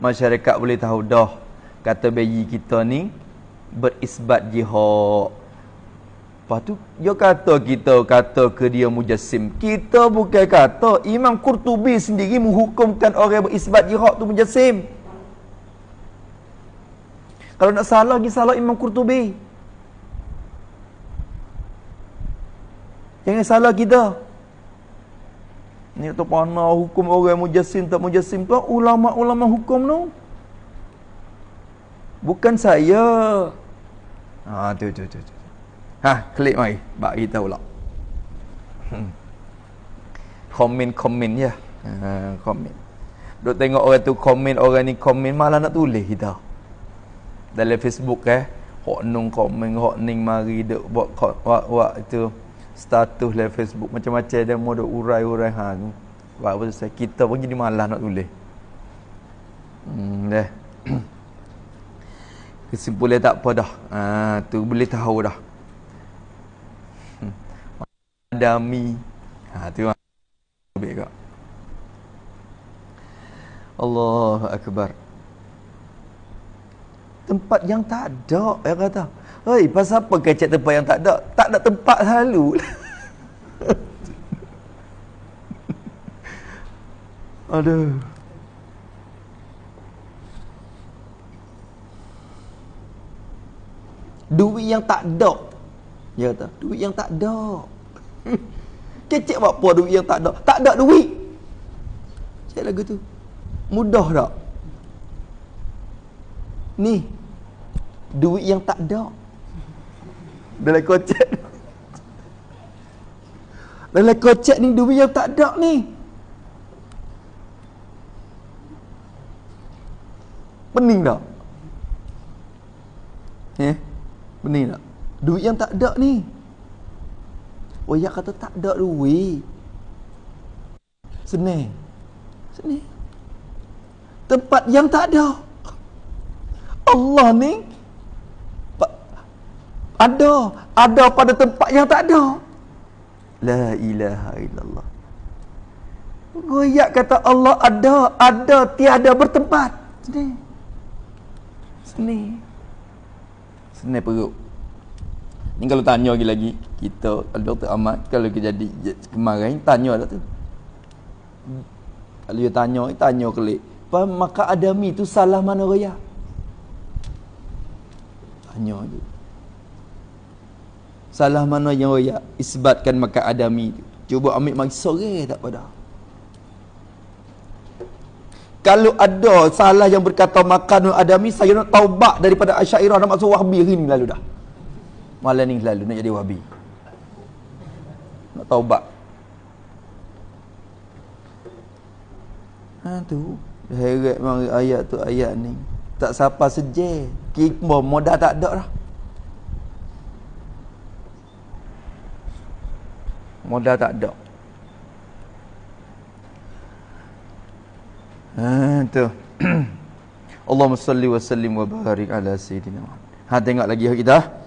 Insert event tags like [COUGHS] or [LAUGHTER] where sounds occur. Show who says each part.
Speaker 1: masyarakat boleh tahu dah kata bayi kita ni berisbat jihad Lepas tu dia kata kita kata ke dia mujassim. Kita bukan kata Imam Qurtubi sendiri menghukumkan orang berisbat jihad tu mujassim. Kalau nak salah pergi salah Imam Qurtubi. Jangan salah kita. Ni tu pana hukum orang mujassim tak mujassim tu ulama-ulama hukum tu. Bukan saya. Ha tu tu tu. tu. Ha, klik mai. Bak kita pula. Hmm. Komen-komen ya. Ha, komen. Duk tengok orang tu komen, orang ni komen malah nak tulis kita. Dalam Facebook eh. Hok nung komen, hok ning mari duk buat wak itu status dalam Facebook macam-macam dia duk urai-urai ha tu. Wak apa saya kita pun jadi malas nak tulis. Hmm, dah. [COUGHS] Kesimpulan tak apa dah. Ha, tu boleh tahu dah adami ha tu lebih kak Allah akbar tempat yang tak ada ya kata Hei, pasal apa kecek tempat yang tak ada? Tak ada tempat selalu. [LAUGHS] Aduh. Duit yang tak ada. Ya kata, duit yang tak ada. [LAUGHS] Kecek buat apa duit yang tak ada? Tak ada duit. Cek lagu tu. Mudah tak? Ni. Duit yang tak ada. Dalam kocek. Dalam kocek ni duit yang tak ada ni. Pening tak? Eh? Pening tak? Duit yang tak ada ni. Wayak kata tak ada duit. Seni. Seni. Tempat yang tak ada. Allah ni ada, ada pada tempat yang tak ada. La ilaha illallah. Goyak kata Allah ada, ada tiada bertempat. Seni. Seni. Seni perut. Ni kalau tanya lagi lagi kita Dr. Ahmad kalau kita jadi kemarin tanya dah tu. Kalau dia tanya, tanya kelik. Maka adami tu salah mana raya? Tanya tu. Salah mana yang raya? Isbatkan maka adami tu. Cuba ambil mari sore tak pada. Kalau ada salah yang berkata makan adami, saya nak taubat daripada Asy'ariyah nak masuk Wahbi hari ni lalu dah. Malam ni selalu nak jadi wahabi Nak taubat Ha tu Heret mari ayat tu ayat ni Tak siapa seje Kikmo modal tak ada dah Modal tak ada. Ha tu. [CLEARS THROAT] Allahumma salli wa sallim wa barik ala sayyidina Ha tengok lagi kita